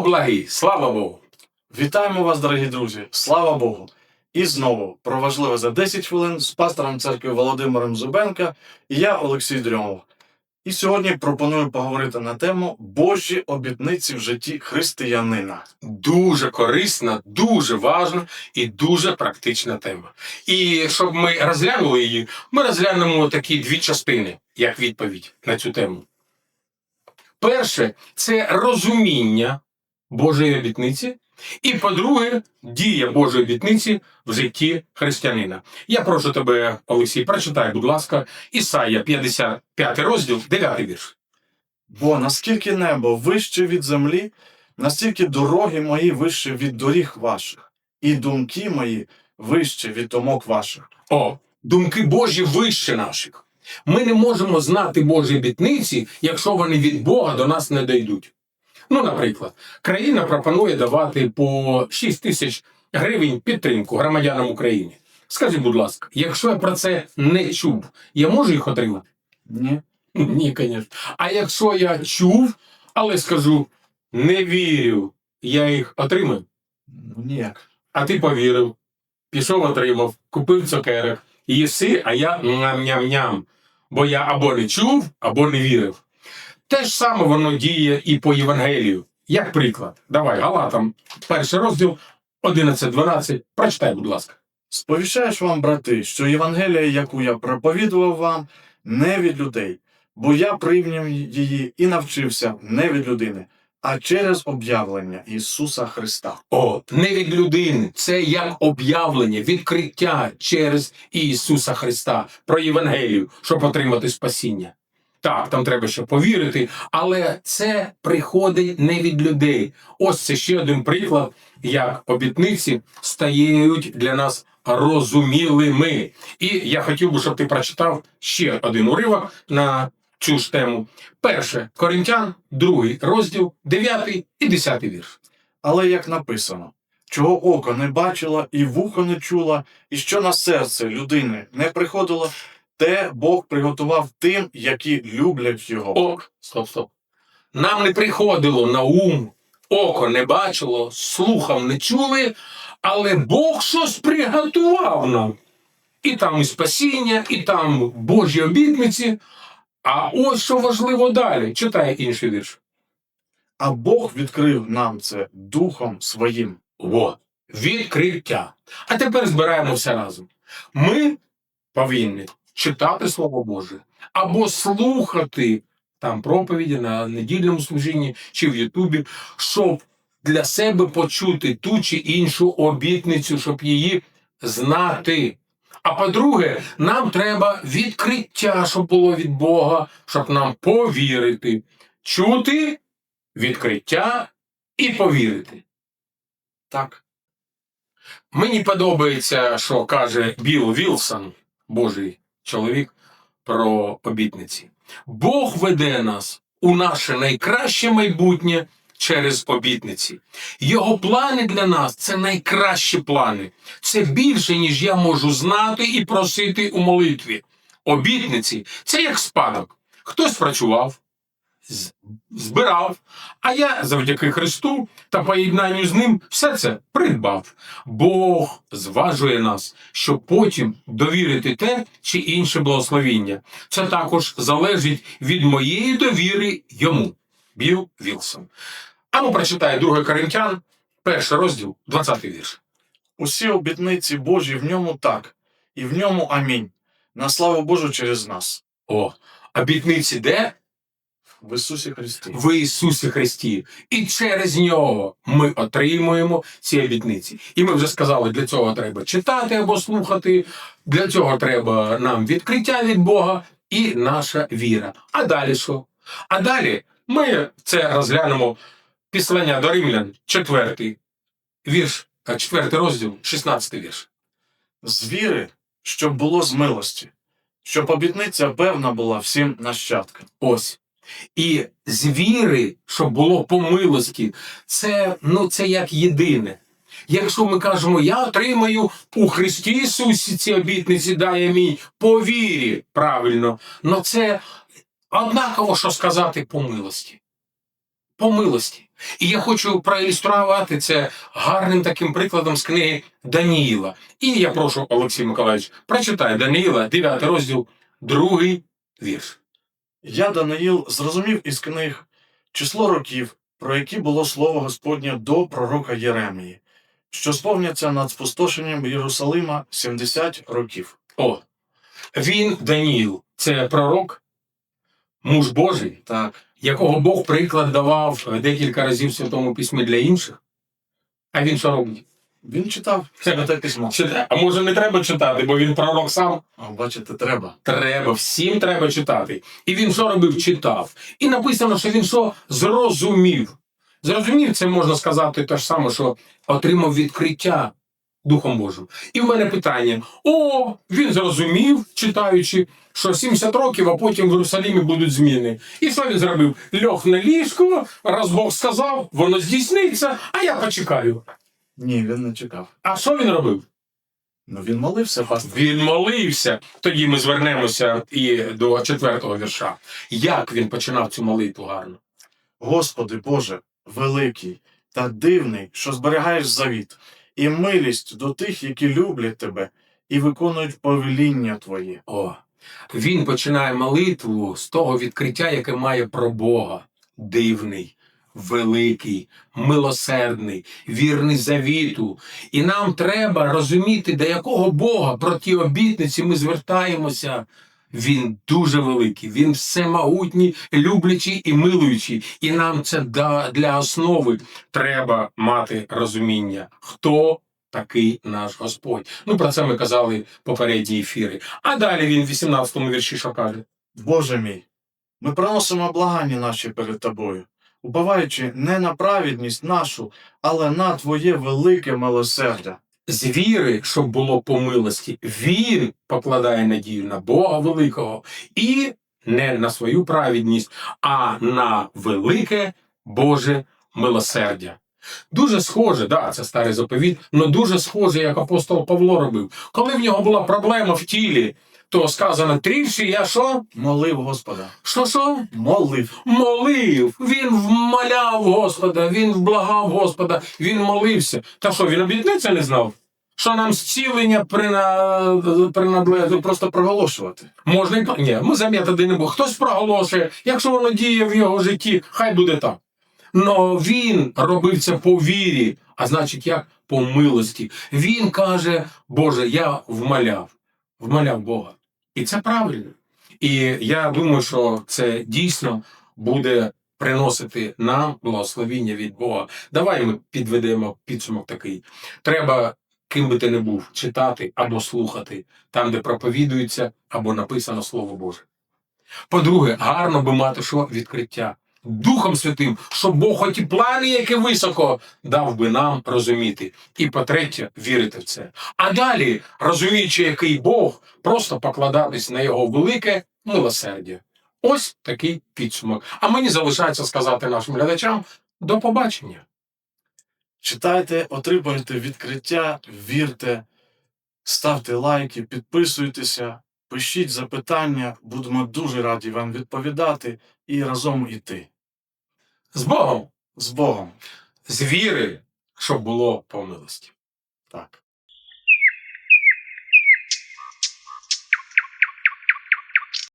Благий, слава Богу. Вітаємо вас, дорогі друзі! Слава Богу! І знову про важливе за 10 хвилин з пастором церкви Володимиром Зубенка і я, Олексій Дрьомов. І сьогодні пропоную поговорити на тему Божі обітниці в житті християнина. Дуже корисна, дуже важна і дуже практична тема. І щоб ми розглянули її, ми розглянемо такі дві частини, як відповідь на цю тему. Перше це розуміння Божої обітниці, і по-друге, дія Божої обітниці в житті християнина. Я прошу тебе, Олексій, прочитай, будь ласка, Ісая 55 розділ, 9 вірш. Бо наскільки небо вище від землі, настільки дороги мої вище від доріг ваших, і думки мої вище від думок ваших. О, думки Божі вище наших. Ми не можемо знати Божі обітниці, якщо вони від Бога до нас не дійдуть. Ну, наприклад, країна пропонує давати по 6 тисяч гривень підтримку громадянам України. Скажіть, будь ласка, якщо я про це не чув, я можу їх отримати? Ні? Ні, звісно. А якщо я чув, але скажу не вірю, я їх отримаю. Ну, ніяк. А ти повірив, пішов, отримав, купив цукерок, їси, а я ням-ням-ням. Бо я або не чув, або не вірив. Те ж саме воно діє і по Євангелію. Як приклад, давай, Галатам, перший розділ 11-12. Прочитай, будь ласка. Сповіщаєш вам, брати, що Євангелія, яку я проповідував вам, не від людей, бо я прийняв її і навчився не від людини, а через об'явлення Ісуса Христа. О, не від людини. Це як об'явлення, відкриття через Ісуса Христа про Євангелію, щоб отримати спасіння. Так, там треба ще повірити, але це приходить не від людей. Ось це ще один приклад, як обітниці стають для нас розумілими. І я хотів би, щоб ти прочитав ще один уривок на цю ж тему. Перше Коринтян, другий розділ, 9 і 10 вірш. Але як написано, чого око не бачило і вухо не чуло, і що на серце людини не приходило, те Бог приготував тим, які люблять його. Ок, стоп, стоп. Нам не приходило на ум, око не бачило, слухом не чули, але Бог щось приготував нам. І там і спасіння, і там Божі обітниці. А ось що важливо далі. Читай інший вірш. А Бог відкрив нам це духом своїм. Во, відкриття. А тепер збираємо все разом. Ми повинні читати Слово Боже або слухати там проповіді на недільному служінні чи в Ютубі, щоб для себе почути ту чи іншу обітницю, щоб її знати. А по-друге, нам треба відкриття, щоб було від Бога, щоб нам повірити, чути відкриття і повірити. Так. Мені подобається, що каже Білл Вілсон, Божий чоловік, про обітниці. Бог веде нас у наше найкраще майбутнє через обітниці. Його плани для нас це найкращі плани. Це більше, ніж я можу знати і просити у молитві. Обітниці це як спадок. Хтось працював, збирав, а я завдяки Христу та поєднанню з ним все це придбав. Бог зважує нас, щоб потім довірити те чи інше благословіння. Це також залежить від моєї довіри йому. Біл Вілсон. А ну прочитай 2 Коринтян, перший розділ, 20 вірш. Усі обітниці Божі в ньому так, і в ньому амінь. На славу Божу через нас. О, обітниці де? В Ісусі Христі. в Ісусі Христі, і через нього ми отримуємо ці обітниці. І ми вже сказали, для цього треба читати або слухати, для цього треба нам відкриття від Бога і наша віра. А далі що? А далі ми це розглянемо післання до римлян, четвертий вірш, а, четвертий розділ, 16 вірш. З віри, щоб було з милості, щоб обітниця певна була всім нащадкам. Ось. І з віри, щоб було по милості, це, ну, це як єдине. Якщо ми кажемо, я отримаю у Христі Ісусі ці обітниці, дає мій по вірі, правильно, но це однаково, що сказати по милості. По милості. І я хочу проілюструвати це гарним таким прикладом з книги Даніїла. І я прошу Олексій Миколаївич, прочитай Даніїла, 9 розділ, другий вірш. Я, Даниїл, зрозумів із книг число років, про які було слово Господнє до пророка Єремії, що сповняться над спустошенням Єрусалима 70 років. О, він Даніїл, це пророк, муж Божий, Так, якого Бог приклад давав декілька разів в Святому Письмі для інших. А він що робить? Він читав святе письмо. А може не треба читати, бо він пророк сам. А, бачите, треба. Треба, всім треба читати. І він що робив? Читав. І написано, що він що зрозумів. Зрозумів, це можна сказати те ж саме, що отримав відкриття Духом Божим. І в мене питання: о, він зрозумів, читаючи, що 70 років, а потім в Єрусалімі будуть зміни. І що він зробив? Льох на ліжко, раз Бог сказав, воно здійсниться, а я почекаю. Ні, він не чекав. А що він робив? Ну він молився, пастор. Він молився. Тоді ми звернемося і до четвертого вірша. Як він починав цю молитву гарно? Господи Боже, великий та дивний, що зберігаєш завіт, і милість до тих, які люблять тебе і виконують повеління Твоє. О, він починає молитву з того відкриття, яке має про Бога. Дивний, великий, милосердний, вірний завіту. І нам треба розуміти, до якого Бога про ті обітниці ми звертаємося. Він дуже великий, він всемогутній, люблячий і милуючий. І нам це для основи треба мати розуміння, хто такий наш Господь. Ну про це ми казали попередні ефіри. А далі він в 18-му вірші що каже? Боже мій, ми приносимо благання наші перед Тобою, убиваючи не на праведність нашу, але на Твоє велике милосердя. З віри, щоб було по милості, він покладає надію на Бога великого і не на свою праведність, а на велике Боже милосердя. Дуже схоже, да, це старий заповіт, але дуже схоже, як апостол Павло робив. Коли в нього була проблема в тілі, то сказано тричі, я що? Молив Господа. Що що? Молив. молив, він вмоляв Господа, він вблагав Господа, він молився. Та що, він обітниця не знав? Що нам зцілення прина... принадлежить? Просто проголошувати. Можна і ні, ми за методи не будемо. Хтось проголошує, якщо воно діє в його житті, хай буде так. Но він робив це по вірі, а значить, як по милості. Він каже, Боже, я вмоляв, вмоляв Бога. І це правильно. І я думаю, що це дійсно буде приносити нам благословіння від Бога. Давай ми підведемо підсумок такий. Треба, ким би ти не був, читати або слухати там, де проповідується або написано Слово Боже. По-друге, гарно би мати що відкриття. Духом Святим, щоб Бог хоч і плани, які високо, дав би нам розуміти. І по-третє, вірити в це. А далі, розуміючи, який Бог, просто покладатись на його велике милосердя. Ось такий підсумок. А мені залишається сказати нашим глядачам до побачення. Читайте, отримуйте відкриття, вірте, ставте лайки, підписуйтеся, пишіть запитання, будемо дуже раді вам відповідати і разом іти. З Богом, З Богом. з віри, щоб було по милості. Так.